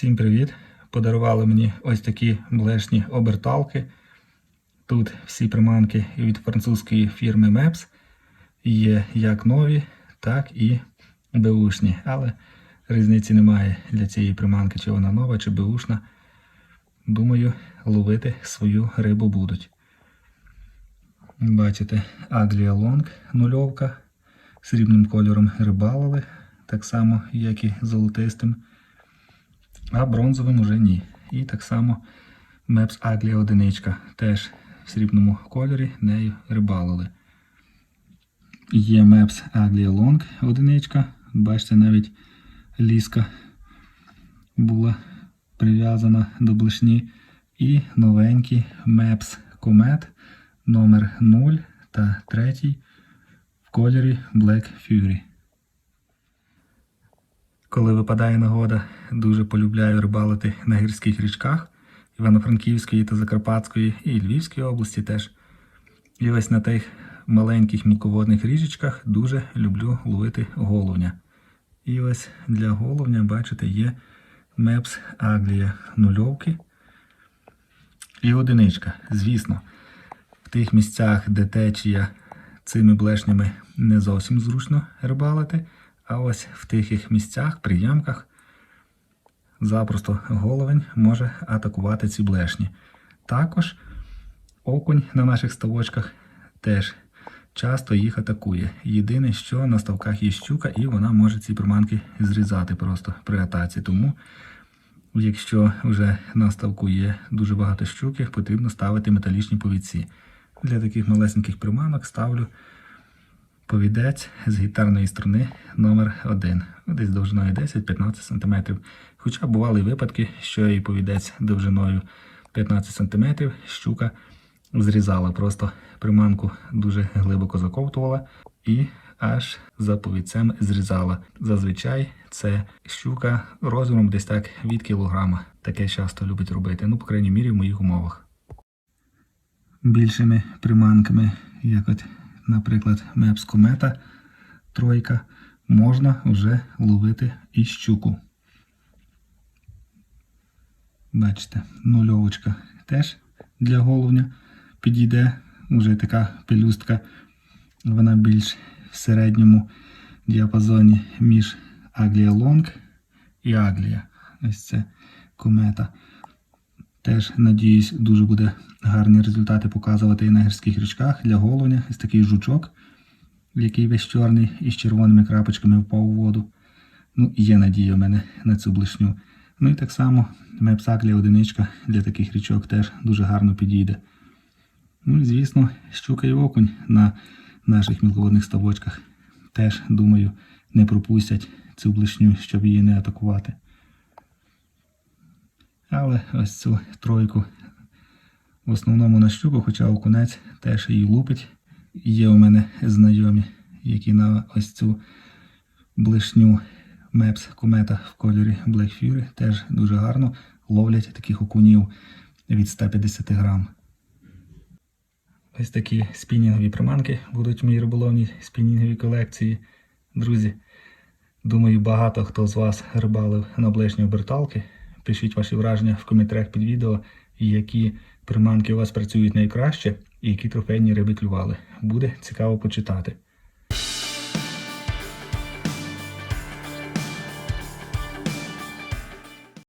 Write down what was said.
Всім привіт! Подарували мені ось такі блешні оберталки. Тут всі приманки від французької фірми MEPS. Є як нові, так і беушні. Але різниці немає для цієї приманки, чи вона нова, чи беушна. Думаю, ловити свою рибу будуть. Бачите, Aglia Long нульовка. Срібним кольором рибалили, так само, як і золотистим. А бронзовим уже ні. І так само Мепс Aglia одиничка теж в срібному кольорі нею рибалили. Є Мепс Aglia Long одиничка. Бачите, навіть ліска була прив'язана до блишні. І новенький Мепс Comet номер 0 та 3 в кольорі Black Fury. Коли випадає нагода, дуже полюбляю рибалити на гірських річках Івано-Франківської та Закарпатської і Львівської області теж. І ось на тих маленьких мілководних річечках дуже люблю ловити головня. І ось для головня, бачите, є Мепс Аглія нульовки і одиничка. Звісно, в тих місцях, де течія цими блешнями не зовсім зручно рибалити. А ось в тихих місцях, при ямках, запросто головень може атакувати ці блешні. Також окунь на наших ставочках теж часто їх атакує. Єдине, що на ставках є щука, і вона може ці приманки зрізати просто при атаці. Тому, якщо вже на ставку є дуже багато щуки, потрібно ставити металічні повідці. Для таких малесеньких приманок ставлю повідець з гітарної струни номер 1 десь довжиною 10-15 см. Хоча бували випадки, що і повідець довжиною 15 см щука зрізала, просто приманку дуже глибоко заковтувала і аж за повідцем зрізала. Зазвичай це щука розміром десь так від кілограма. Таке часто любить робити, ну, по крайній мірі, в моїх умовах. Більшими приманками, як от наприклад, Мепс Комета тройка, можна вже ловити і щуку. Бачите, нульовочка теж для головня підійде. Вже така пелюстка, вона більш в середньому діапазоні між Аглія Лонг і Аглія. Ось це комета. Теж, надіюсь, дуже буде гарні результати показувати і на гірських річках для головня. Ось такий жучок, який весь чорний із червоними крапочками впав у воду. Ну, є надія в мене на цю блишню. Ну і так само мепсаклі одиничка для таких річок теж дуже гарно підійде. Ну і звісно, щука і окунь на наших мілководних ставочках теж, думаю, не пропустять цю блишню, щоб її не атакувати. Але ось цю тройку в основному на щуку, хоча окунець теж її лупить. Є у мене знайомі, які на ось цю блишню Мепс комета в кольорі Black Fury теж дуже гарно ловлять таких окунів від 150 грам. Ось такі спінінгові приманки будуть в моїй риболовній спінінговій колекції. Друзі, думаю, багато хто з вас рибалив на ближні оберталки. Пишіть ваші враження в коментарях під відео, які приманки у вас працюють найкраще і які трофейні риби клювали. Буде цікаво почитати.